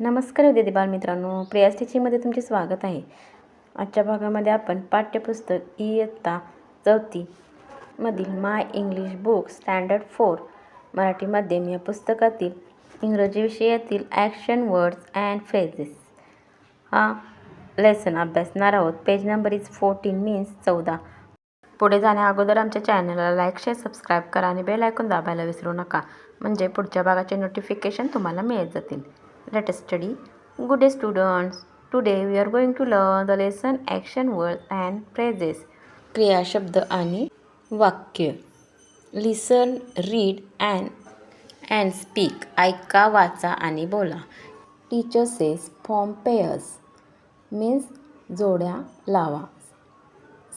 नमस्कार विद्यार्थी बालमित्रांनो प्रिया स्टिचिंगमध्ये तुमचे स्वागत आहे. आजच्या भागामध्ये आपण पाठ्यपुस्तक इयत्ता चौथी मधील my English book standard four Marathi माध्यम या पुस्तकातील इंग्रजी विषयातील ॲक्शन वर्ड्स अँड फ्रेजेस हा लेसन अभ्यासणार आहोत. Page number is fourteen means चौदा. पुढे जाण्या अगोदर आमच्या चॅनलला लाईक शेअर सबस्क्राईब करा आणि बेल ऐकून दाबायला विसरू नका. म्हणजे पुढच्या भागाचे नोटिफिकेशन तुम्हाला मिळत जातील. Let study good day students today we are going to learn the lesson action word and phrases क्रिया शब्द आणि वाक्य listen read and and speak ऐका वाचा आणि बोला teacher says form pairs means जोड्या लावा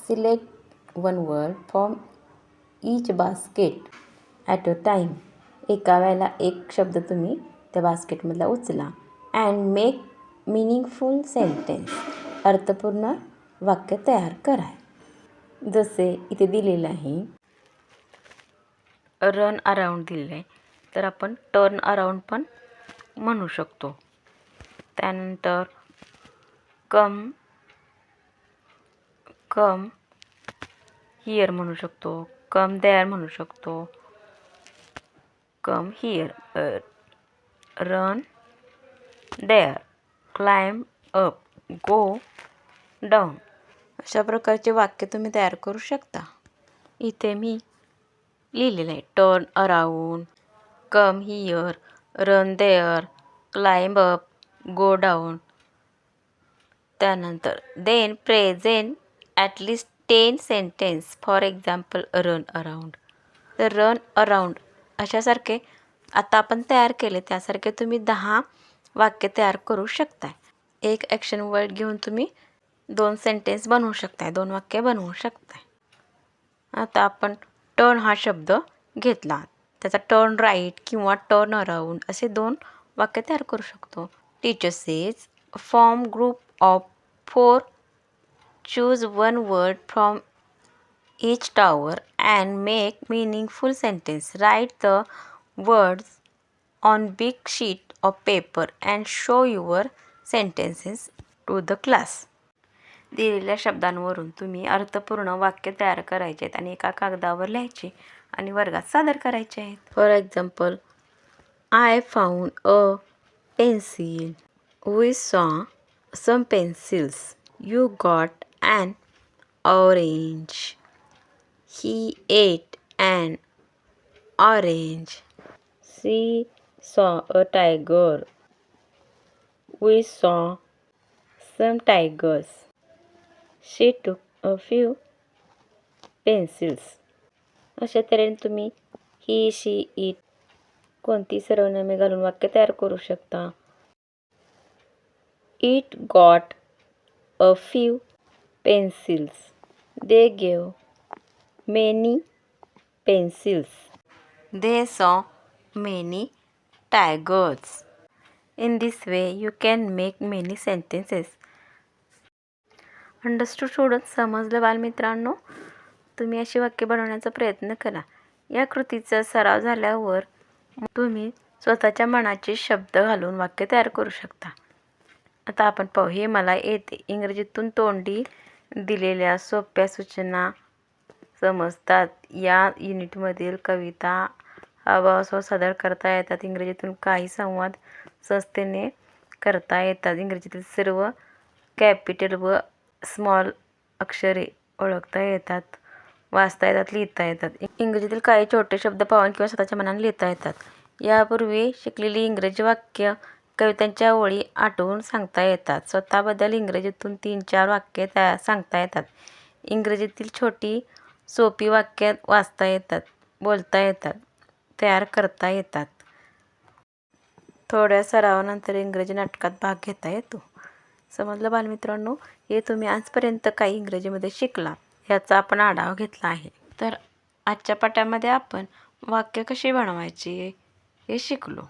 select one word from each basket at a time एका वेळेला एक शब्द तुम्ही त्या बास्केटमधला उचला अँड मेक मिनिंगफुल सेंटेन्स अर्थपूर्ण वाक्य तयार करा. जसे इथे दिलेलं आहे. रन अराऊंड दिलेलं आहे. तर आपण टर्न अराऊंड पण म्हणू शकतो. त्यानंतर कम कम हियर म्हणू शकतो. कम देअर म्हणू शकतो. Come here run there climb up go down अशा प्रकारचे वाक्य तुम्ही तयार करू शकता. इथे मी लिहिलेलं आहे turn around come here run there climb up go down त्यानंतर then present at least ten sentence for example run around तर रन अराऊंड अशासारखे आता आपण तयार केले त्यासारखे तुम्ही दहा वाक्य तयार करू शकताय. एक ॲक्शन वर्ड घेऊन तुम्ही दोन सेंटेन्स बनवू शकताय दोन वाक्य बनवू शकताय. आता आपण टर्न हा शब्द घेतला. त्याचा टर्न राईट किंवा टर्न अराऊंड असे दोन वाक्य तयार करू शकतो. Teacher says form group of four choose one word from each tower and make meaningful sentence. Write the words on big sheet of paper and show your sentences to the class. दिलेल्या शब्दांवरून तुम्ही अर्थपूर्ण वाक्य तयार करायचे आहेत आणि एका कागदावर लिहायचे आणि वर्गात सादर करायचे आहेत. For example I found a pencil we saw some pencils you got and orange he ate and orange she saw a tiger. We saw some tigers. She took a few pencils अशा तऱ्हेने तुम्ही ही शी it कोणती सर्वनामे घालून वाक्य तयार करू शकता it got a few pencils they gave many pencils they saw many tigers. In this way, you can make many sentences. Understood student समजलं बालमित्रांनो? तुम्ही अशी वाक्य बनवण्याचा प्रयत्न करा. या कृतीचा सराव झाल्यावर तुम्ही स्वतःच्या मनाचे शब्द घालून वाक्य तयार करू शकता. आता आपण पाहू. हे मला येते. इंग्रजीतून तोंडी दिलेल्या सोप्या सूचना समजतात. या युनिटमधील कविता अभावासह सादर करता येतात. इंग्रजीतून काही संवाद सहजतेने करता येतात. इंग्रजीतील सर्व कॅपिटल व स्मॉल अक्षरे ओळखता येतात वाचता येतात लिहिता येतात. इंग्रजीतील काही छोटे शब्द पाहून किंवा स्वतःच्या मनाने लिहिता येतात. यापूर्वी शिकलेली इंग्रजी वाक्य कवितांच्या ओळी आठवून सांगता येतात. स्वतःबद्दल इंग्रजीतून तीन चार वाक्ये तया सांगता येतात. इंग्रजीतील छोटी सोपी वाक्य वाचता येतात बोलता येतात. तयार करता येतात. थोड्या सरावानंतर इंग्रजी नाटकात भाग घेता येतो. समजलं बालमित्रांनो? हे तुम्ही आजपर्यंत काही इंग्रजीमध्ये शिकला याचा आपण आढावा घेतला आहे. तर आजच्या पाठामध्ये आपण वाक्य कशी बनवायची हे शिकलो.